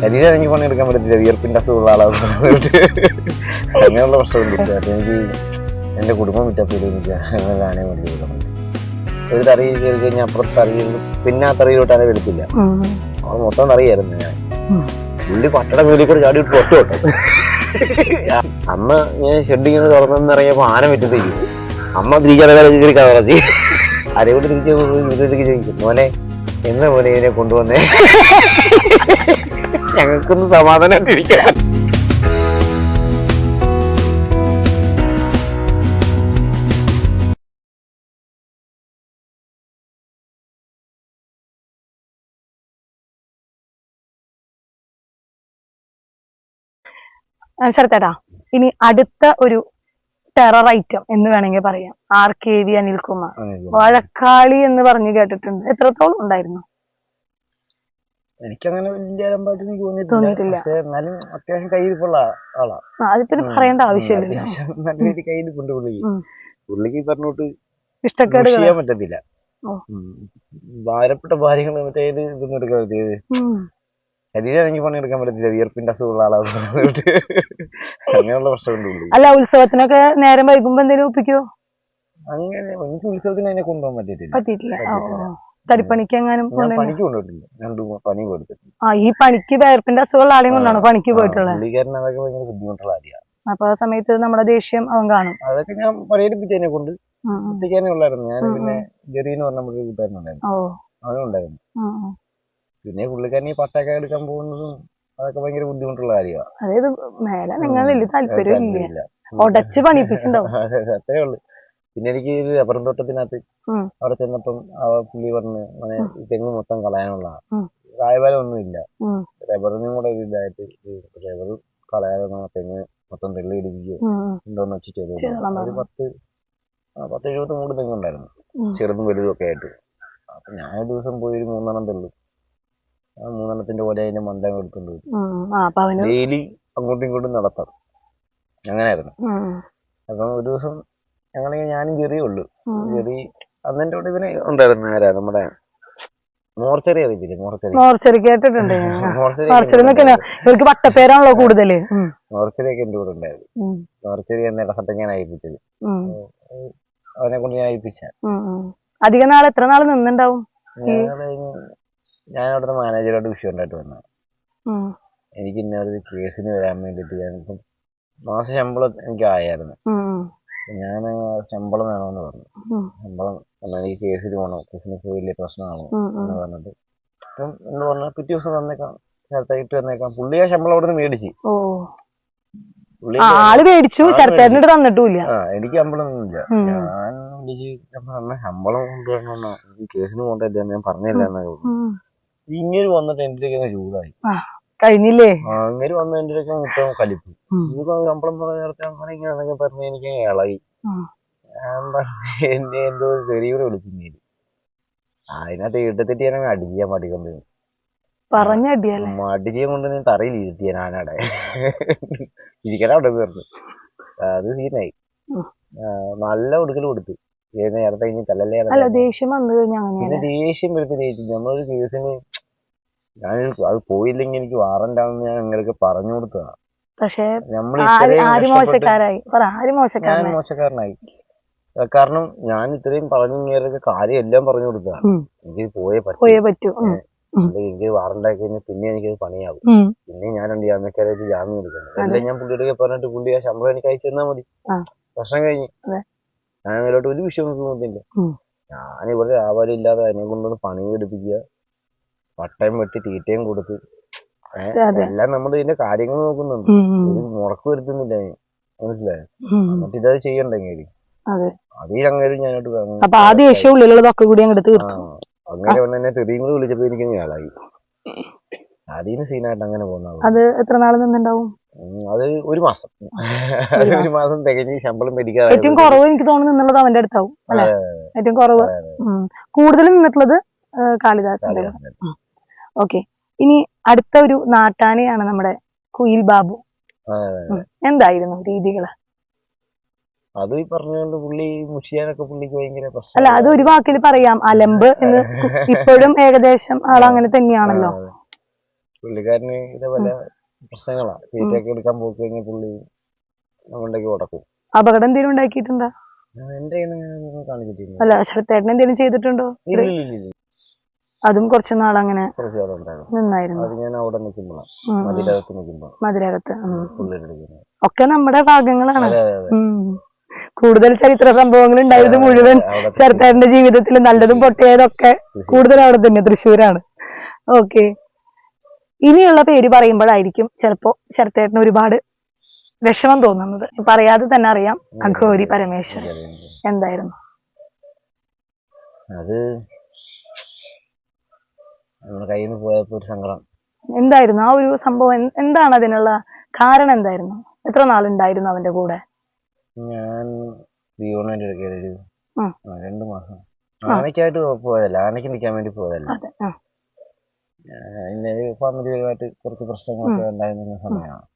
ശരീരം എനിക്ക് പണിയെടുക്കാൻ പറ്റത്തില്ല. വിയർപ്പിന്റെ അസുഖമുള്ള ആളാണ് അങ്ങനെയുള്ള പ്രശ്നമുണ്ട് അപ്പൊ എനിക്ക് എന്റെ കുടുംബം വിറ്റപ്പോൾ എനിക്ക് വേണ്ടി കൊടുക്കണം ഒരു തറി കയറി കഴിഞ്ഞാൽ അപ്പുറത്ത് തറി പിന്നെ ആ തറിയിലോട്ട് അതിനെ വെളുത്തില്ല. അവൾ മൊത്തം തറിയായിരുന്നു ഞാൻ. പുള്ളി പട്ടട വീട്ടിൽ കൂടെ ചാടി വിട്ട് ഒറ്റ കേട്ടോ അന്ന് ഞാൻ ഷെഡിങ്ങനെ തുറന്നെന്ന് തുറന്നിറങ്ങിയപ്പോ ആന പറ്റത്തേക്ക് അമ്മ തിരിക്കാതെ കയറി കഥ അതേപോലെ തിരിച്ച് ചോദിക്കും മോനെ എന്ന പോലെ ഇതിനെ കൊണ്ടുവന്നേ? ഞങ്ങൾക്കൊന്ന് സമാധാനമായിട്ടിരിക്കാം ശരത്തേട്ടാ ഇനി അടുത്ത ഒരു ടെറർ ഐറ്റം എന്ന് വേണമെങ്കിൽ പറയാം. R K V Anilkumar. വാഴക്കാളി എന്ന് പറഞ്ഞു കേട്ടിട്ടുണ്ട്. എത്രത്തോളം ഉണ്ടായിരുന്നു? എനിക്കങ്ങനെ വലിയ അലമ്പായിട്ട് എനിക്ക് തോന്നിയിട്ടില്ല. പക്ഷെ എന്നാലും അത്യാവശ്യം കയ്യിരിപ്പുള്ള ആളാ. അതിപ്പോ പറയേണ്ട ആവശ്യമില്ല. അത്യാവശ്യം നല്ല രീതി കയ്യിരിപ്പുണ്ട് പുള്ളിക്ക്. പുള്ളിക്ക് പറഞ്ഞോട്ട് ഇഷ്ടക്കേട് ചെയ്യാൻ പറ്റത്തില്ല. ഭാരപ്പെട്ട ഭാര്യങ്ങൾ മറ്റേ ഇത് ഇതൊന്നും എടുക്കാൻ പറ്റിയത് ശരീരം എനിക്ക് പണിയെടുക്കാൻ പറ്റത്തില്ല. വിയർപ്പിന്റെ അസുഖമുള്ള ആളാണ് അങ്ങനെയുള്ള പ്രശ്നമുണ്ട് അല്ല ഉത്സവത്തിനൊക്കെ നേരം വൈകുമ്പോ എന്തെങ്കിലും ഒപ്പിക്കോ? അങ്ങനെ എനിക്ക് ഉത്സവത്തിന് അതിനെ കൊണ്ടുപോകാൻ പറ്റിയിട്ടില്ല. പറ്റിയിട്ടില്ല. തടിപ്പണിക്ക് എങ്ങാനും ഞാൻ കൊണ്ടുപോയി- പണിക്ക് കൊണ്ടുപോയിട്ടില്ല രണ്ടു പണി കൊടുത്തിട്ടുണ്ട്. ആ ഈ പണിക്ക് വേർപ്പിന്റെ അസുഖമുള്ള ആളെയും കൊണ്ടാണ് പണിക്ക് പോയിട്ടുള്ളത്? പുള്ളിക്കാരൻ അതൊക്കെ ഭയങ്കര ബുദ്ധിമുട്ടുള്ള കാര്യമാണ് അപ്പൊ ആ സമയത്ത് നമ്മുടെ ദേഷ്യം അവൻ കാണും. അതൊക്കെ ഞാൻ പണിയെടുപ്പിച്ചതിനെ കൊണ്ട്. ഉള്ളായിരുന്നു. ഞാൻ പിന്നെ ജെറി എന്ന് പറഞ്ഞ നമ്മുടെ കൂട്ടുകാരനുണ്ടായിരുന്നു അവനും ഉണ്ടായിരുന്നു. പിന്നെ പുള്ളിക്കാരൻ ഈ പട്ടയൊക്കെ എടുക്കാൻ പോകുന്നതും അതൊക്കെ ഭയങ്കര ബുദ്ധിമുട്ടുള്ള കാര്യമാണ് അതായത് മേലെ നിങ്ങൾ വലിയ താല്പര്യം ഇല്ല. ഉടച്ച് പണിപ്പിച്ചിട്ടുണ്ടാവും അതെ, അതെ, അത്രേ ഉള്ളു. പിന്നെ എനിക്ക് ഒരു റബ്ബറും തോട്ടത്തിനകത്ത് അവിടെ ചെന്നപ്പം ആ പുള്ളി പറഞ്ഞ് അങ്ങനെ ഈ തെങ്ങ് മൊത്തം കളയാനുള്ള കായബാലം ഒന്നും ഇല്ല. റബ്ബറിനും കൂടെ ഒരു ഇതായിട്ട് റബ്ബർ കളയാതെ തെങ്ങ് മൊത്തം തെള്ളി ഇടിപ്പിക്കുകയോ. ഉണ്ടോന്ന് വെച്ച് ചെയ്തു ഒരു പത്ത് പത്ത് എഴുപത്തി മൂന്ന് തെങ്ങുണ്ടായിരുന്നു ചെറുതും വലുതും ഒക്കെ ആയിട്ട്. അപ്പൊ ഞാൻ ഒരു ദിവസം പോയി ഒരു മൂന്നെണ്ണം തെള്ളു. ആ മൂന്നെണ്ണത്തിന്റെ പോലെ അതിന്റെ മണ്ടം എടുത്തുകൊണ്ട് പോയി. ഡെയിലി അങ്ങോട്ടും ഇങ്ങോട്ടും നടത്താം. അങ്ങനെയായിരുന്നു. അപ്പം ഒരു ദിവസം ഞങ്ങളിങ്ങനെ ഞാനും ചെറിയ ഉള്ളു. ചെറിയ അന്ന് അന്നെന്റെ കൂടെ ഇവന് ഉണ്ടായിരുന്നു ആരാ? നമ്മുടെ മോർച്ചറി. അറിയില്ലേ മോർച്ചറി മോർച്ചറി കേട്ടിട്ടുണ്ട്. മോർച്ചറി ഇവർക്ക് വട്ടപ്പേരാണല്ലോ കൂടുതൽ. മോർച്ചറി ഒക്കെ എന്റെ കൂടെ ഉണ്ടായിരുന്നു. മോർച്ചറി എന്ന ഇടസത്തെ ഞാൻ അയപ്പിച്ചത് അവനെ കൊണ്ട് ഞാൻ അയപ്പിച്ച. അധിക നാൾ എത്ര നാൾ നിന്നുണ്ടാവും? ഞാൻ അവിടുത്തെ മാനേജറോട് വിഷയം ഉണ്ടായിട്ട് വന്നു എനിക്ക് ഇന്ന ഒരു കേസിന് വരാൻ വേണ്ടിട്ട് ഞാൻ മാസ ശമ്പളം എനിക്ക് ആയായിരുന്നു. ഞാൻ ശമ്പളം വേണമെന്ന് പറഞ്ഞു. ശമ്പളം എന്നാൽ എനിക്ക് കേസിൽ പോകണം കേസിന് വലിയ പ്രശ്നമാണോ. എന്ന് പറഞ്ഞിട്ട്. അപ്പം എന്ന് പറഞ്ഞാൽ പിറ്റേ ദിവസം തന്നേക്കാം ചേർത്തായിട്ട് തന്നേക്കാം പുള്ളി ആ ശമ്പളം അവിടെ നിന്ന് മേടിച്ച്. ആൾ മേടിച്ചു. തന്നിട്ടുമില്ല ആ എനിക്ക് ശമ്പളം ഒന്നുമില്ല ഉം. ഞാൻ വിളിച്ച് ശമ്പളം കൊണ്ടുവരണം ഈ കേസിന് പോകണ്ടല്ല ഞാൻ പറഞ്ഞില്ല എന്നൊക്കെ. ഇങ്ങനെ വന്നിട്ട് അടുത്തേക്ക് ചൂടായി. കഴിഞ്ഞില്ലേ? അങ്ങനെ വന്ന് മൊത്തം കലിപ്പ്. ഉം. ഇത് ശമ്പളം പറഞ്ഞ നേരത്തെ അങ്ങനെ ഇങ്ങനെ പറഞ്ഞ എനിക്ക് ഇളകി. എന്നെ എന്തോ ചെറിയൂടെ വിളിച്ചിരുന്നു അതിനകത്ത് ഇട്ടത്തെറ്റി ഞാൻ അടിച്ച് ഞാൻ മടിക്കൊണ്ട് പറഞ്ഞടിയല്ലേ മടിച്ചയും കൊണ്ട് നീ തറയിൽ ഇരുത്തിയ ഞാനവിടെ ഇരിക്കണ അവിടെ തീർന്നു അത് സീനായി. നല്ല ഒടുക്കൽ കൊടുത്തു. ഏത് നേരത്തെ കഴിഞ്ഞ് തലല്ലേ അല്ല ദേഷ്യം വന്നു കഴിഞ്ഞാൽ ദേഷ്യം വരുത്തി നമ്മളൊരു കേസിന് ഞാൻ അത് പോയില്ലെങ്കിൽ എനിക്ക് വാറന്റ് ആണെന്ന് ഞാൻ നിങ്ങൾക്ക് പറഞ്ഞു കൊടുത്തതാ. പക്ഷേ നമ്മൾ ആര് മോശക്കാരായി? പറ ആര് ഞാൻ മോശക്കാരനായി. കാരണം ഞാൻ ഇത്രയും പറഞ്ഞു ഇങ്ങനെയൊക്കെ കാര്യം എല്ലാം പറഞ്ഞു കൊടുത്തതാ. ഉം. എനിക്ക് പോയേ പറ്റൂ. പോയേ പറ്റൂ. ഉം. എനിക്ക് വാറണ്ടായി കഴിഞ്ഞാൽ പിന്നെ എനിക്കത് പണിയാവും. ഉം. പിന്നെ ഞാൻ രണ്ട് ജാമ്യക്കാരായിട്ട് ജാമ്യം എടുക്കണം. എല്ലാം ഞാൻ പുള്ളിയുടെ പറഞ്ഞിട്ട് പുള്ളി ആ ശമ്പളം എനിക്ക് അയച്ചു തന്നാ മതി. ആ. പ്രശ്നം കഴിഞ്ഞു. അതെ. ഞാൻ മേലോട്ട് ഒരു വിഷയം തോന്നുന്നില്ല ഉം. ഞാൻ ഇവിടെ രാവിലെ ഇല്ലാതെ അതിനെ കൊണ്ടൊന്ന് പണി എടുപ്പിക്കുക പട്ടയം വെട്ടി തീറ്റയും കൊടുത്ത്. എല്ലാം നമ്മൾ ഇതിന്റെ കാര്യങ്ങൾ നോക്കുന്നുണ്ട്. മുടക്ക് വരുത്തുന്നില്ല. മനസ്സിലായോ. എന്നിട്ട് ഇതത് ചെയ്യണ്ടെങ്കിൽ അതെ. അതിൽ അങ്ങനെ ഞാനോട്ട് അപ്പൊ ആ ദേഷ്യം ഉള്ളിലുള്ളതൊക്കെ കൂടി അങ്ങോട്ട് തീർത്തു. അങ്ങനെ വന്ന് എന്നെ തെറിയും കൂടെ വിളിച്ചപ്പോ എനിക്ക് ഞാളായി അതിന് സീനായിട്ട് അങ്ങനെ പോകുന്ന അത് എത്ര നാൾ നിന്നുണ്ടാവും? അത് ഒരു മാസം. ഒരു മാസം. തികഞ്ഞ് ശമ്പളം ഏറ്റവും മേടിക്കാതെ കുറവ് എനിക്ക് തോന്നുന്നു നിന്നുള്ളത് അവന്റെ അടുത്താവും ഏറ്റവും കുറവ്. കൂടുതലും കൂടുതൽ നിന്നിട്ടുള്ളത് കാളിദാസന്റെ ഓക്കെ ഇനി അടുത്ത ഒരു നാട്ടാനെയാണ് നമ്മുടെ കുയിൽ ബാബു. എന്തായിരുന്നു രീതികൾ? അത് പറഞ്ഞുകൊണ്ട് പുള്ളി മുഷിയാനൊക്കെ പുള്ളിക്ക് ഭയങ്കര പ്രശ്നം. അല്ല അത് ഒരു വാക്കിൽ പറയാം. അലമ്പ് എന്ന് ഇപ്പോഴും ഏകദേശം ആൾ അങ്ങനെ തന്നെയാണല്ലോ. പുള്ളിക്കാരന് ഇതേപോലെ പ്രശ്നങ്ങളാ. തീറ്റയൊക്കെ എടുക്കാൻ പോയി കഴിഞ്ഞാൽ പുള്ളി നമ്മളുണ്ടെങ്കിൽ ഉടക്കും അപകടം എന്തെങ്കിലും ഉണ്ടാക്കിയിട്ടുണ്ടോ? എന്റെ കാണിച്ചിട്ടില്ല. അല്ല ചേട്ടൻ എന്തെങ്കിലും ചെയ്തിട്ടുണ്ടോ ഇല്ല ഇല്ല ഇല്ല, ഇല്ല അതും കുറച്ചു ഉണ്ടായിരുന്നു. നിന്നായിരുന്നു. മതിലകത്ത് ഒക്കെ നമ്മുടെ ഭാഗങ്ങളാണ്. കൂടുതൽ ചരിത്ര സംഭവങ്ങൾ ഉണ്ടായത് മുഴുവൻ ചെറുത്താരന്റെ ജീവിതത്തിൽ നല്ലതും പൊട്ടിയതൊക്കെ. കൂടുതൽ അവിടെ തന്നെ തൃശ്ശൂരാണ്. ഓക്കെ. ഇനിയുള്ള പേര് പറയുമ്പോഴായിരിക്കും ചിലപ്പോ ശരത്തേട്ടന് ഒരുപാട് വിഷമം തോന്നുന്നത്. പറയാതെ തന്നെ അറിയാം അഘോരി പരമേശ്വരൻ. എന്തായിരുന്നു? അത് നമ്മുടെ കയ്യിൽ നിന്ന് പോയപ്പോ ഒരു സങ്കടം. എന്തായിരുന്നു? ആ ഒരു സംഭവം എന്താണ് അതിനുള്ള കാരണം എന്തായിരുന്നു? എത്ര നാളുണ്ടായിരുന്നു അവന്റെ കൂടെ? ഞാൻ ദീവണന്റെ എടുക്കാനൊരു രണ്ടു മാസം. ആനയ്ക്കായിട്ട് പോയതല്ല ആനയ്ക്ക് നിൽക്കാൻ വേണ്ടി പോയതല്ല. അതിന്റെ ഫാമിലിയുമായിട്ട് കുറച്ച് പ്രശ്നങ്ങളൊക്കെ ഉണ്ടായിരുന്ന സമയമാണ്.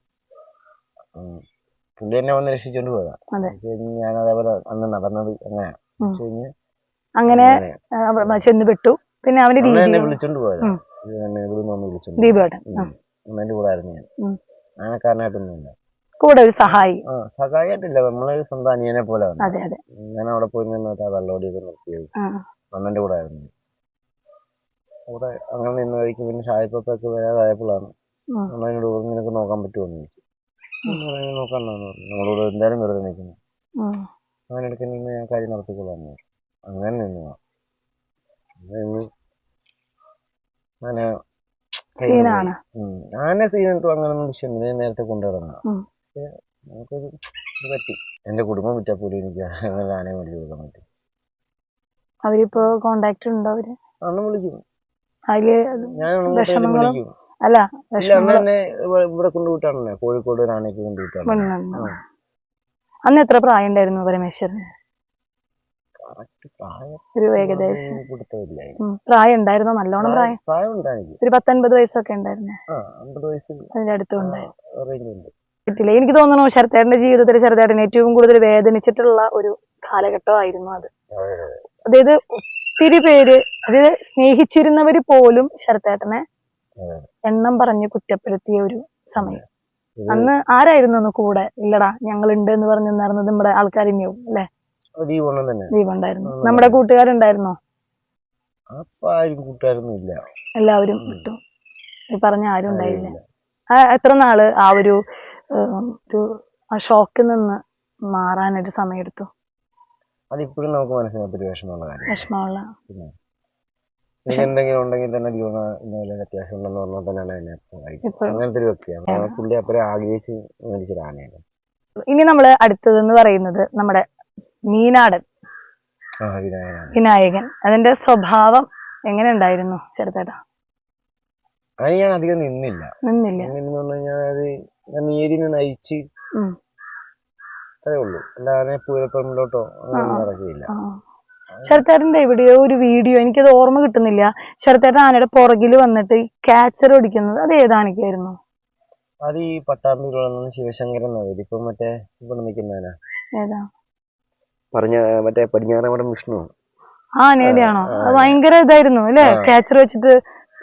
പുള്ളി എന്നെ വന്ന് രക്ഷിച്ചോണ്ട് പോയതാ. ഞാൻ അതേപോലെ അന്ന് നടന്നത് കഴിഞ്ഞാ അങ്ങനെ ചെന്ന് വിട്ടു പിന്നെ അവർ എന്നെ വിളിച്ചോണ്ട് പോയതാ. ഉം. ഇത് എന്നെ വിളിച്ചോണ്ട് ദീപേട്ടൻ. ആ. അമ്മേന്റെ കൂടെ ആയിരുന്നു ഞാൻ. ഉം. കൂടെ ഒരു സഹായി. ആ സഹായിട്ടില്ല നമ്മളെ സ്വന്തം അനിയനെ പോലെ വന്നു. അതെ അതെ. ഞാൻ അവിടെ പോയി നിന്നിട്ട് ആ വെള്ളോടിയൊക്കെ നിർത്തിയത് ആ, അമ്മന്റെ കൂടെ ആയിരുന്നു കൂടെ അങ്ങനെ നിന്ന് കഴിക്കും. പിന്നെ ഷായപ്പൊക്കെ വരാതായപ്പോഴാണ് ഉം. അമ്മേനോട് പറഞ്ഞു, നിനക്ക് നോക്കാൻ പറ്റുമെന്ന് ചോദിച്ചു. ഞാൻ പറഞ്ഞു, നോക്കാമെന്ന് പറഞ്ഞു നമ്മളോട് എന്തായാലും വെറുതെ നിൽക്കുന്നു. ഉം. അങ്ങനെ നിന്ന് ഞാൻ കാര്യം നടത്തിക്കൊള്ളാന്ന് പറഞ്ഞു. അങ്ങനെ നിന്നു നിന്ന്. അങ്ങനെ സീനാണ്. ആന സീനിട്ടും അങ്ങനൊന്നും വിഷയമില്ല ഞാൻ നേരത്തെ. പക്ഷെ നമുക്കൊരു ഇത് പറ്റി. എന്റെ കുടുംബം വിറ്റാ പോലും എനിക്ക് അങ്ങനെ ആനയെ മേടിച്ചു കൊടുക്കാൻ പറ്റി. അവരിപ്പോ കോണ്ടാക്ട് ഉണ്ടോ അവർ? അന്ന് വിളിക്കും. അതിൽ ഞാൻ വിഷമങ്ങളും വിളിക്കും. അല്ല ഇല്ല അന്ന് വിഷമങ്ങൾ തന്നെ ഇവ- ഇവിടെ കൊണ്ടുവിട്ടാണ് കോഴിക്കോട് ഒരു ആനയ്ക്ക് കൊണ്ടുവിട്ടാണ്. അന്ന് എത്ര പ്രായം ഉണ്ടായിരുന്നു പരമേശ്വരന്? ഒരു ഏകദേശം. പ്രായം ഉണ്ടായിരുന്നോ നല്ലോണം പ്രായം പ്രായം? ഉണ്ട് എനിക്ക് ഒരു പത്തൊൻപത് വയസ്സൊക്കെ ഉണ്ടായിരുന്നേ? അമ്പത് വയസ്സ് അതിന്റെ അടുത്തും ഉണ്ടായിരുന്നു എനിക്ക് തോന്നുന്നു ശരത്തേടന്റെ ജീവിതത്തിൽ ശരത്തേടൻ ഏറ്റവും കൂടുതൽ വേദനിച്ചിട്ടുള്ള ഒരു കാലഘട്ടമായിരുന്നു അത്. അതെ, അതെ. അതായത് ഒത്തിരി പേര് അതായത് സ്നേഹിച്ചിരുന്നവര് പോലും ശരത്തേട്ടനെ. എണ്ണം പറഞ്ഞ് കുറ്റപ്പെടുത്തിയ ഒരു സമയം. അന്ന് ആരായിരുന്നു അന്ന് കൂടെ? ഇല്ലടാ ഞങ്ങൾ ഉണ്ട് എന്ന് പറഞ്ഞു നിന്നിരുന്നത് നമ്മുടെ ആൾക്കാരിനെയും അല്ലെ? ഗുണം തന്നെ. ദീപുണ്ടായിരുന്നു. നമ്മുടെ കൂട്ടുകാരുണ്ടായിരുന്നോ? അപ്പൊ ആരും കൂട്ടുകാരൊന്നും ഇല്ല. എല്ലാവരും വിട്ടു. ഈ പറഞ്ഞ ആരും ഉണ്ടായില്ല. ആ, എത്ര നാൾ ആ ഒരു ഒരു ആ ഷോക്കിൽ നിന്ന് മാറാനൊരു സമയം അതിപ്പോഴും നമുക്ക് മനസ്സിനകത്തൊരു വിഷമമുള്ള കാര്യം വിഷമമുള്ള. എനിക്ക് എന്തെങ്കിലും ഉണ്ടെങ്കിൽ തന്നെ ജീവന ഇന്നലെ അത്യാവശ്യം ഉണ്ടെന്ന് പറഞ്ഞാൽ തന്നെയാണ് എന്നെ. ഇപ്പോഴും. അങ്ങനത്തെ ഒരു വ്യക്തിയാണ്. ആ. പുള്ളി അപ്പുറം ആഗ്രഹിച്ച് മേടിച്ചൊരു ആനയാണ് ഇനി നമ്മൾ അടുത്തതെന്ന് പറയുന്നത് നമ്മുടെ മീനാടൻ. വിനായകൻ. അതിന്റെ സ്വഭാവം എങ്ങനെ ഉണ്ടായിരുന്നു ചെറുതേട്ടാ? അത് ഞാൻ അധികം നിന്നില്ല. നിന്നില്ല. അത് ഞാൻ നീരിന് നയിച്ച്. അത്രേ ഉള്ളൂ. അല്ലാതെ പൂരപ്പറമ്പിലോട്ടോ ശരത്തേട്ടന്റെ എവിടെയോ ഒരു വീഡിയോ എനിക്കത് ഓർമ്മ കിട്ടുന്നില്ല. ശരത്തേട്ടൻ ആനയുടെ പുറകിൽ വന്നിട്ട് ക്യാച്ചർ ഒടിക്കുന്നത് അത് ഏതാനൊക്കെയായിരുന്നു? അത് ഈ പട്ടാമ്പിയിലുള്ള ശിവശങ്കരൻ ഇപ്പൊ മറ്റേ ഇവിടെ നിൽക്കുന്നവനാ ഏതാ? പറഞ്ഞ മറ്റേ പടിഞ്ഞാറമടം വിഷ്ണു ആ നേടിയാണോ? ഭയങ്കര ഇതായിരുന്നു അല്ലേ. ക്യാച്ചർ വെച്ചിട്ട്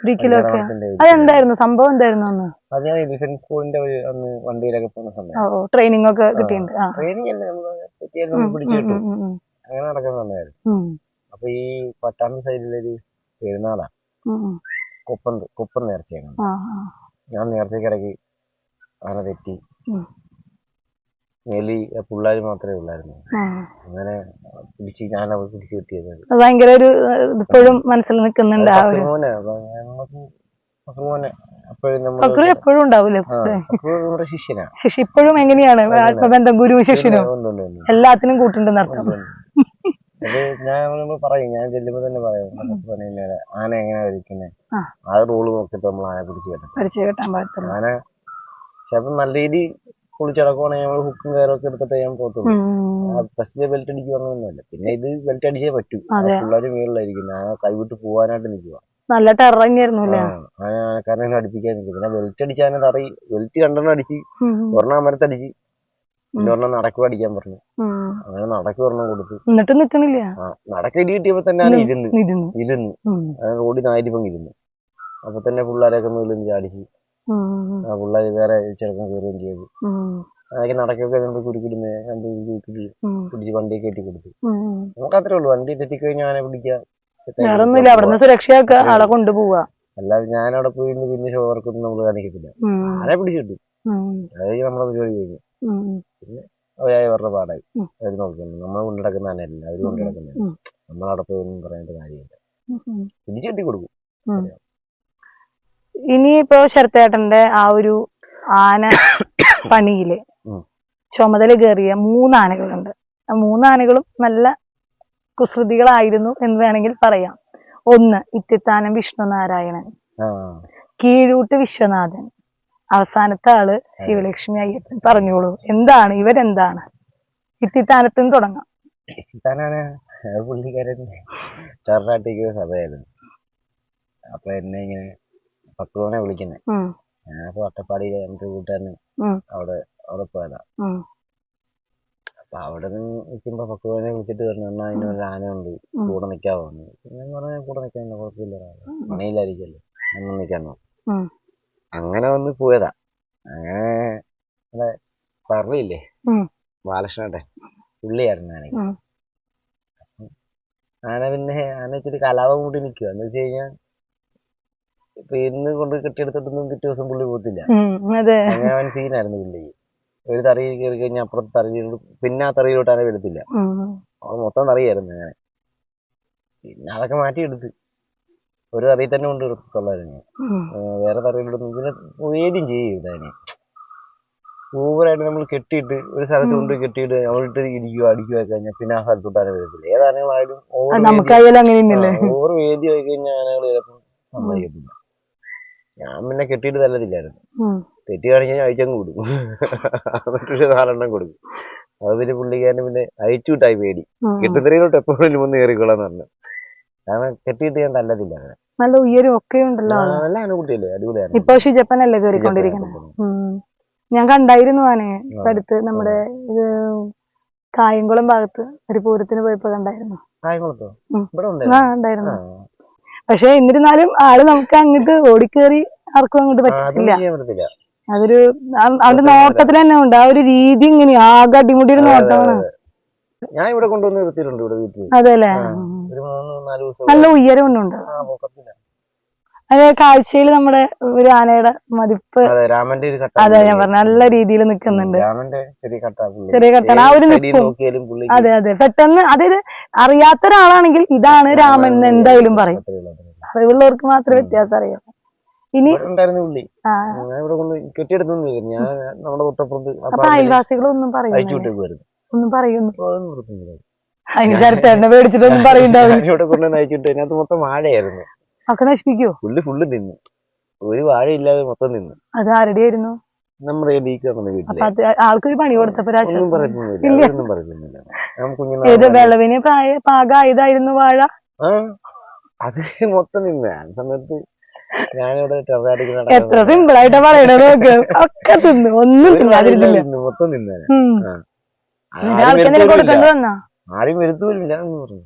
ഒരിക്കലൊക്കെ. പടിഞ്ഞാറമഠത്തിന്റെ ഒരു അതെന്തായിരുന്നു? സംഭവം എന്തായിരുന്നു അന്ന്? അത് ഞാൻ ഡിഫൻസ് സ്കൂളിന്റെ ഒരു അന്ന് വണ്ടിയിലൊക്കെ പോകുന്ന സമയം. ട്രെയിനിങ് ഒക്കെ കിട്ടിയിട്ടുണ്ട്. ട്രെയിനിങ് അല്ല നമ്മൾ പിടിച്ചു കിട്ടും. അങ്ങനെ നടക്കുന്ന സമയമായിരുന്നു. അപ്പൊ ഈ പട്ടാമ്പി സൈഡിലൊരു പെരുന്നാളാ. കൊപ്പം കൊപ്പം നേർച്ചയാണ്. ഞാൻ നേർച്ചക്കിടയ്ക്ക് അങ്ങനെ തെറ്റി. മേലി പിള്ളേർ മാത്രമേ ഉള്ളായിരുന്നു. അങ്ങനെ പിടിച്ച് ഞാൻ അവർ പിടിച്ചു കിട്ടിയത് ഭയങ്കര ഒരു ഇപ്പോഴും മനസ്സിൽ നിൽക്കുന്നുണ്ട് എപ്പോഴും ഉണ്ടാവൂലേ കൂടെ നമ്മുടെ ശിഷ്യനാ. ശിഷ്യ ഇപ്പോഴും എങ്ങനെയാണ്? ആത്മബന്ധം ഗുരു ശിഷ്യനും. എല്ലാത്തിനും കൂട്ടുണ്ടെന്ന് അർത്ഥം. അത് ഞാൻ നമ്മൾ പറയും ഞാൻ ചെല്ലുമ്പോ തന്നെ പറയും ആന എങ്ങനെ വരിക്കുന്നത് ആ. റോൾ നോക്കിട്ട് നമ്മൾ ആന പിടിച്ചു പാടത്തുള്ളൂ ആന ചിലപ്പോ നല്ല രീതി പൊളിച്ചടക്കുവാണെങ്കിൽ നമ്മൾ ഹുക്കും കയറൊക്കെ എടുത്തിട്ട് ഞാൻ പോത്തുള്ളൂ. ബസ്സിലെ ബെൽറ്റ് അടിക്കുക അങ്ങനെയൊന്നുമല്ല പിന്നെ ഇത് ബെൽറ്റ് അടിച്ചേ പറ്റൂ. പിള്ളേര് മേളിലായിരിക്കും. ഞാൻ കൈവിട്ട് പോവാനായിട്ട് നിൽക്കുക നല്ല ടെറങ്ങിയായിരുന്നു ആനക്കാരനെ അടുപ്പിക്കാൻ നിൽക്കും പിന്നെ ബെൽറ്റ് അടിച്ചാൽ തറി ബെൽറ്റ് രണ്ടെണ്ണം അടിച്ച്. ഒരെണ്ണം അമരത്തടിച്ച് പിന്നെ ഒരെണ്ണം നടക്കുക അടിക്കാൻ പറഞ്ഞു. അങ്ങനെ നടക്കുക ഒരെണ്ണം കൊടുത്തു. എന്നിട്ട് നിക്കണില്ല നടക്കടി കിട്ടിയപ്പോ തന്നെ ഇരുന്ന്. ഇരുന്നു. ആ നായിരിപ്പം ഇരുന്ന്. അപ്പൊ തന്നെ പിള്ളേരൊക്കെ മുകളിൽ ചാടിച്ച് ആ. പിള്ളേർ വേറെ ചെറുക്കം കയറുകയും ചെയ്തു. അതൊക്കെ നടക്കൊക്കെ നമ്മൾ കുരുക്കിടുന്ന രണ്ട് കുരുക്കിട്ട് ഉം, പിടിച്ച് വണ്ടി കയറ്റി കൊടുത്തു. നമുക്ക് അത്രേ ഉള്ളൂ. വണ്ടി തെറ്റിക്കഴിഞ്ഞാൽ പിടിക്കാം. ഒന്നുമില്ല അവിടുന്ന് സുരക്ഷയൊക്കെ ആളെ കൊണ്ടുപോവാ. അല്ലാതെ ഞാൻ അവിടെ പോയി പിന്നെ ഷോർക്കൊന്നും നമ്മൾ കാണിക്കത്തില്ല. ആരെ പിടിച്ചിട്ടു അതായത് നമ്മളെ പരിപാടി കഴിഞ്ഞു. പിന്നെ അവരായ അവരുടെ പാടായി. അവർ അവർ നോക്കുന്നു നമ്മൾ കൊണ്ടിടക്കുന്ന നടക്കുന്നതല്ല അവർ കൊണ്ടു നടക്കുന്നത് നമ്മളവിടെ പോയി ഒന്നും പറയേണ്ട കാര്യമില്ല. പിടിച്ചു കെട്ടി കൊടുക്കും ഇനിയിപ്പോ ശരത്തേട്ടന്റെ ആ ഒരു ആന പണിയിൽ. ചുമതല കയറിയ മൂന്നാനകളുണ്ട് ആ മൂന്നാനകളും നല്ല കുസൃതികളായിരുന്നു എന്ന് വേണമെങ്കിൽ പറയാം. ഒന്ന് ഇത്തിത്താനം വിഷ്ണുനാരായണൻ ആ. കീഴൂട്ട് വിശ്വനാഥൻ. അവസാനത്തെ ആൾ ശിവലക്ഷ്മി അയ്യപ്പൻ. പറഞ്ഞോളൂ എന്താണ്? ഇവരെന്താണ്? ഇത്തിത്താനത്തും തുടങ്ങാം. താനാണ് ആ പുള്ളിക്കാരൻ ചെറുതാട്ടേക്ക് സഭയായിരുന്നു. അപ്പൊ എന്നെ ഇങ്ങനെ പക്രുവിനെ വിളിക്കുന്നത് ഞാൻ ഞാനപ്പോ അട്ടപ്പാടിയിലെ എന്റെ കൂട്ടുകാരന് അവിടെ അവിടെ പോയതാ. അപ്പൊ അവിടെ നിന്ന് നിൽക്കുമ്പോ പക്രുവിനെ വിളിച്ചിട്ട് പറഞ്ഞു എന്നാ അതിനൊരു ആനയുണ്ട് ഉണ്ട് കൂടെ നിൽക്കാവോ എന്ന്. ഞാൻ പറഞ്ഞ കൂടെ നിക്കാൻ കുഴപ്പമില്ല മണിയിലായിരിക്കല്ലോ അന്ന് നിക്കാൻ. അങ്ങനെ വന്ന് പോയതാ. അങ്ങനെ നമ്മുടെ പറയില്ലേ ഉം. ബാലകൃഷ്ണേട്ടൻ പുള്ളിയായിരുന്നു ആന ഉം. ആന പിന്നെ ആന ഇച്ചിരി കലാപം കൂടി നിൽക്കുക എന്ന് വെച്ച് കഴിഞ്ഞാൽ ഇന്ന് കൊണ്ട് കെട്ടിയെടുത്തിട്ടൊന്നും പിറ്റേ ദിവസം പുള്ളി പോകത്തില്ല. അങ്ങനെ അവൻ സീനായിരുന്നു പുള്ളി. ഒരു തറി കയറി കഴിഞ്ഞാൽ അപ്പുറത്തെ തറിയിലോട്ട് പിന്നെ ആ തറിയിലോട്ട് ആന വരത്തില്ല ഉം, അവൻ മൊത്തം തറിയായിരുന്നു അങ്ങനെ. പിന്നെ അതൊക്കെ മാറ്റിയെടുത്ത്. ഒരു തറിയിൽ തന്നെ കൊണ്ട് കൊള്ളായിരുന്നു വേറെ തറയിലോട്ട് പിന്നെ ഏതും ചെയ്യും അതിനെ ഓവറായിട്ട് നമ്മൾ കെട്ടിയിട്ട് ഒരു സ്ഥലത്ത് കൊണ്ട് കെട്ടിയിട്ട് നമ്മളിട്ട് ഇടിക്കുക അടിക്കുക ആയി കഴിഞ്ഞാൽ പിന്നെ ആ സ്ഥലത്തോട്ട് ആന വരത്തില്ല ഏതാനങ്ങളായാലും ആയാലും ഓവർ വേദി ആയി കഴിഞ്ഞാൽ ആനകൾ ചിലപ്പോൾ സമ്മതിക്കത്തില്ല. ഞാൻ പിന്നെ കെട്ടിയിട്ട് തല്ലതില്ലായിരുന്നു തെറ്റി തെറ്റി ഞാൻ അയച്ചങ്ങ് കൊടുക്കും എന്നിട്ടൊരു നാലെണ്ണം കൊടുക്കും. അത് പിന്നെ പുള്ളിക്കാരന് പിന്നെ അയച്ചു വിട്ടായി പേടി കെട്ടുന്നതിലോട്ട് എപ്പോഴും വന്ന് കയറിക്കൊള്ളാന്ന് പറഞ്ഞു. കാരണം കെട്ടിയിട്ട് ഞാൻ തല്ലതില്ല അങ്ങനെ. നല്ല ഉയരും ഒക്കെ ഉണ്ടല്ലോ. നല്ല ആനക്കുട്ടിയല്ലേ അടിപൊളിയായിരുന്നു. ഇപ്പൊ ഷിജപ്പനല്ലേ കയറിക്കൊണ്ടിരിക്കുന്നത്. ഞാൻ കണ്ടായിരുന്നു ആനെ ഇപ്പൊ അടുത്ത് നമ്മുടെ ഇത് കായംകുളം ഭാഗത്ത് ഒരു പൂരത്തിന് പോയപ്പോ കണ്ടായിരുന്നു. കായംകുളത്തോ. ഇവിടെ ഉണ്ടായിരുന്നു. പക്ഷെ എന്നിരുന്നാലും ആൾ നമുക്ക് അങ്ങോട്ട് ഓടിക്കേറി ആർക്കും അങ്ങോട്ട് പറ്റില്ല. പറ്റത്തില്ല. അതൊരു അവന്റെ നോട്ടത്തിൽ തന്നെ ഉണ്ട്. ആ ഒരു രീതി ഇങ്ങനെ ആകെ അടിമുടി ഒരു നോട്ടമാണ്. ഞാൻ ഇവിടെ കൊണ്ടുവന്ന് നിർത്തിയിട്ടുണ്ട് ഇവിടെ വീട്ടിൽ. അതെല്ലേ അല്ലേ നല്ല ഉയരം പൊക്കത്തില്ല. അത് കാഴ്ചയിൽ നമ്മുടെ ഒരു ആനയുടെ മതിപ്പ്. അതെ രാമന്റെ ഒരു കട്ട അതെ ഞാൻ പറഞ്ഞ നല്ല രീതിയിൽ നിൽക്കുന്നുണ്ട്. രാമന്റെ ചെറിയ കട്ട. ചെറിയ കട്ടാണ്. ആ ഒരു അതെ അതെ. പെട്ടെന്ന് അതായത് അറിയാത്ത ഒരാളാണെങ്കിൽ ഇതാണ് രാമൻ എന്ന് എന്തായാലും പറയും. അറിവുള്ളവർക്ക് മാത്രമേ വ്യത്യാസം അറിയാം. ഇനി അയൽവാസികളൊന്നും അയച്ചു ഒന്നും പറയുന്നു. അതിന് കൊണ്ടുവന്ന് അയച്ചിട്ട് അതിനകത്ത് മൊത്തം വാഴയായിരുന്നു. ഒക്കെ നശിപ്പിക്കോ പുല്ല് ഫുള്ള് തിന്നു. ഒരു വാഴയില്ലാതെ മൊത്തം തിന്നു. അത് ആരുടെ ആയിരുന്നു നമ്മുടെ ആൾക്കൊരു പണി കൊടുത്തപ്പോ ഏത് വിളവിന് പ്രായ പാകായതായിരുന്നു വാഴ? അത് മൊത്തം തിന്നു. ആ സമയത്ത് ഞാനിവിടെ എത്ര സിമ്പിൾ ആയിട്ടാ പറയണത് നോക്ക്. ഒക്കെ തിന്നു. ഒന്നും തിന്നാതിരുന്നില്ല. മൊത്തം തിന്നു. ഉം. ആരും ഉം.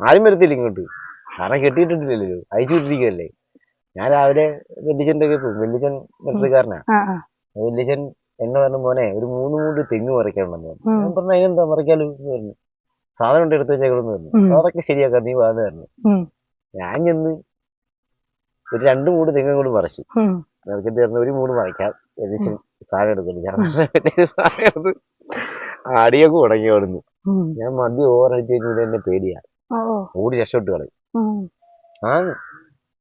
ആരും വരുത്തില്ല. ഇങ്ങോട്ട്. കാരണം കെട്ടിയിട്ടില്ലല്ലോ അയച്ചു വിട്ടിരിക്കുകയല്ലേ ഞാൻ രാവിലെ വെല്ലിച്ചന്റെ ഒക്കെ പോകും വെല്ലിച്ചൻ മെട്രിക്കാരനാ വെല്ലിച്ചൻ എന്നെ പറഞ്ഞു മോനെ ഒരു മൂന്ന് മൂന്ന് തെങ്ങ് മറിക്കാൻ പറഞ്ഞു. ഞാൻ പറഞ്ഞു അതിനെന്താ പറിക്കാലോ? എന്ന് പറഞ്ഞു. സാധനം ഉണ്ട് എടുത്ത് വെച്ചേക്കണമെന്ന് പറഞ്ഞു. അതൊക്കെ ശരിയാക്കാം നീ വാന്ന് പറഞ്ഞു. ഞാൻ ചെന്ന് ഒരു രണ്ട് മൂട് തെങ്ങും കൂടി മറിച്ചു. നിറച്ചിട്ട് പറഞ്ഞു ഒരു മൂട് മറിക്കാം വെല്ലിച്ചൻ സാധനം എടുക്കുന്നു ഞാൻ സാധനം എടുത്ത് അടിയൊക്കെ ഉടങ്ങി ഓടുന്നു. ഞാൻ മദ്യം ഓവർ അടിച്ചു കഴിഞ്ഞാൽ എന്നെ പേടിയാ. ഓടി രക്ഷപ്പെട്ട് കളയും. ഉം. ആ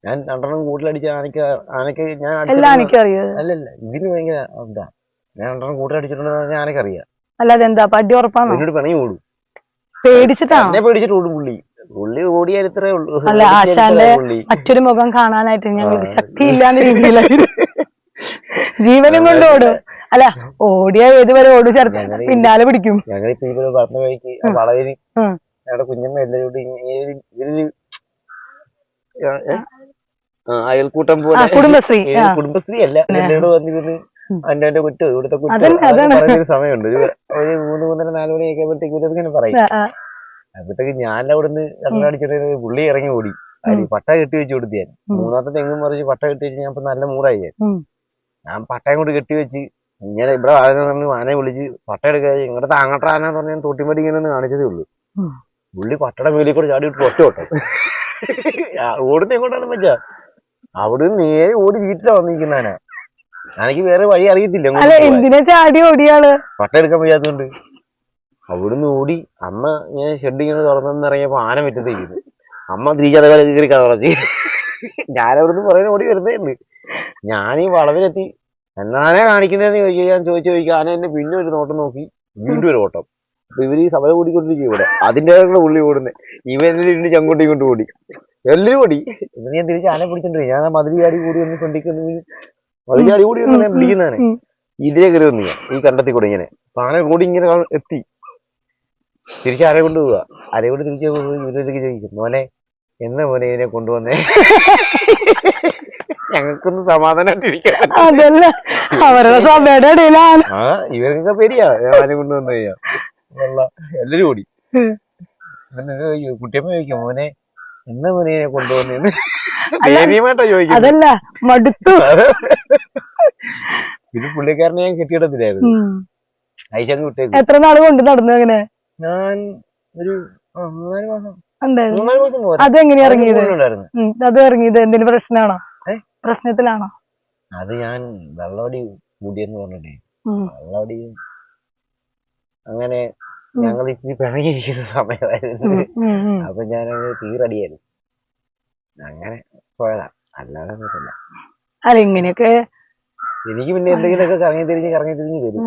ഞാൻ രണ്ടെണ്ണം കൂട്ടിലടിച്ച ആനക്ക് ആനക്ക് ഞാൻ എല്ലാം അടിച്ചിട്ടുള്ള- അല്ലല്ല ഇതിന് ഭയങ്കര എന്താ ഞാൻ രണ്ടെണ്ണം കൂട്ടിലടിച്ചിട്ടുണ്ടെന്ന് പറഞ്ഞാൽ ആനക്ക് അറിയാം അല്ലാതെ എന്താ പടി ഉറപ്പാണോ? എന്നോട് പിണങ്ങി ഓടും. പേടിച്ചിട്ടാണോ? എന്നെ പേടിച്ചിട്ട് ഓടും പുള്ളി. പുള്ളി ഓടിയാൽ ഇത്രേ ഉള്ളൂ. അല്ല, ആശാന്റെ പുള്ളി. മറ്റൊരു മുഖം കാണാനായിട്ട് ഞങ്ങൾക്ക് ആ. ശക്തി ഇല്ലാന്ന രീതിയിലായിരുന്നു ജീവനും കൊണ്ട് ഓടും. അല്ല ഓടിയ ഏതുവരെ ഓടും ചേർത്ത് പിന്നാലെ പിടിക്കും. ഞങ്ങളിപ്പോ ഇവിടെ പറഞ്ഞ വഴിക്ക് ആ ഞങ്ങളുടെ കുഞ്ഞമ്മ എല്ലാവരോടും ഇങ്ങനെ അയൽക്കൂട്ടം പോലെ. കുടുംബശ്രീ. കുടുംബശ്രീ അല്ല. എന്നോട് വന്നിരുന്ന്. അന്റെ എന്റെ കുറ്റം? ഇവിടുത്തെ കുറ്റം? സമയമുണ്ട്. ഒരു മൂന്ന് മൂന്നര നാല് മണി ഇവരത് ഇങ്ങനെ പറയും. അപ്പോഴത്തേക്ക് ഞാൻ അവിടെ നിന്ന് രണ്ടടിച്ചിട്ട് പുള്ളി ഇറങ്ങി ഓടി. അതിന് പട്ട കെട്ടി വെച്ച് കൊടുത്തു ഞാൻ മൂന്നാമത്തെ തെങ്ങും മറിച്ച് പട്ട കെട്ടി വെച്ച് ഞാൻ ഇപ്പൊ നല്ല മൂടായി ഞാൻ. ഞാൻ പട്ടയും കൊണ്ട് കെട്ടി വെച്ച് ഇങ്ങനെ ഇവിടെ ആന പറഞ്ഞ് ആനയെ വിളിച്ച് പട്ട എടുക്കാതെ ഇങ്ങോട്ട് താങ്ങട്ട ആന പറഞ്ഞ തോട്ടിമടി ഇങ്ങനെ കാണിച്ചതേ ഉള്ളൂ. പുള്ളി പട്ടയുടെ മേലിൽ കൂടെ ചാടി വിട്ട് ഒറ്റ ഓട്ടം ഓടുന്ന എങ്ങോട്ടാന്ന് പറ്റ അവിടെ നേരെ ഓടി വീട്ടിലാ വന്നിരിക്കുന്നാനാ എനിക്ക് വേറെ വഴി അറിയത്തില്ല എന്തിനാ ചാടി ഓടിയാൾ? പട്ട എടുക്കാൻ വയ്യാത്തോണ്ട്. അവിടുന്ന് ഓടി അമ്മ ഞാൻ ഷെഡ് ഇങ്ങനെ തുറന്നിറങ്ങിയപ്പോ ആന പറ്റത്തേക്ക് അമ്മ തിരിച്ചാതെ പോലെ കയറി പറഞ്ഞു. ഞാനവിടുന്ന് പറയുന്ന ഓടി വരുന്നേ ഉണ്ട് ഞാനീ വളവിലെത്തി. എന്നാനെ കാണിക്കുന്നതെന്ന് ചോദിച്ചു ഞാൻ ചോദിച്ചു ചോദിക്കുക ആന എന്നെ പിന്നെ ഒരു നോട്ടം നോക്കി. വീണ്ടും ഒരു ഓട്ടം. ഇവർ ഈ സമരം കൂടിക്കൊണ്ടിരിക്കും ഇവിടെ. അതിന്റെ ഉള്ളി ഓടുന്നത് ഇവരെല്ലാം ചങ്ങോട്ടും ഇങ്ങോട്ടും ഓടി. എല്ലാവരും ഓടി. ഇന്ന് ഞാൻ തിരിച്ച് ആന പിടിച്ചിട്ടുണ്ട് ഞാൻ ആ മതിൽ ചാടി കൂടി ഒന്ന് കൊണ്ടിക്കുന്നു മതിൽ ചാടി കൂടി ഞാൻ പിടിക്കുന്നതാണ്. ഇതിലേ കയറി വന്നു ഞാൻ ഈ കണ്ടെത്തി കൂടെ ഇങ്ങനെ. ആന കൂടി ഇങ്ങനെ എത്തി. തിരിച്ച് ആരെ കൊണ്ട് പോവുക ആരെ കൊണ്ട് തിരിച്ച് ഇവരൊക്കെ ചോദിക്കും മോനെ എന്നാ മോനെ ഇതിനെ കൊണ്ടുവന്നേ? ഞങ്ങൾക്കൊന്ന് സമാധാനമായിട്ടിരിക്കാം അവരുടെ ഇവർക്കൊക്കെ പേടിയാ. ഞാൻ ആരെ കൊണ്ടുവന്നു കഴിഞ്ഞാ. കൊള്ളാം എല്ലാരും ഓടി ചോദിക്കും, കുട്ടിയമ്മ ചോദിക്കും മോനെ എന്നാ മോനെ കൊണ്ടുപോകുന്ന കൊണ്ടുവന്നേന്ന് ധൈര്യമായിട്ടാ ചോദിക്കുന്നത്. അതല്ല മടുത്തു. ഇത് പുള്ളിക്കാരനെ ഞാൻ കെട്ടിയിടത്തില്ലായിരുന്നു. ഐശങ്ങ് വിട്ടേക്കും. എത്ര നാൾ കൊണ്ട് നടന്നു അങ്ങനെ? ഞാൻ ഒരു മൂന്നാൽ മാസം. മൂന്നാൽ മാസം അത് എങ്ങനെ ഇറങ്ങിയത്. അത് ഇറങ്ങിയത് എന്തെങ്കിലും പ്രശ്നമാണോ? പ്രശ്നത്തിലാണോ? അത് ഞാൻ വെള്ളമടി കൂടിയെന്ന് പറഞ്ഞിട്ടേ. വെള്ളമടി അങ്ങനെ. ഞങ്ങൾ ഇച്ചിരി പിണങ്ങിയിരിക്കുന്ന സമയമായിരുന്നു. അപ്പൊ ഞാനങ്ങ് തീറടിയായിരുന്നു അങ്ങനെ പോയതാ അല്ലാതെ ഒന്നുമില്ല അല്ല ഇങ്ങനെയൊക്കെ എനിക്ക് പിന്നെ എന്തെങ്കിലുമൊക്കെ കറങ്ങി തിരിഞ്ഞ് കറങ്ങി തിരിഞ്ഞ് വരും.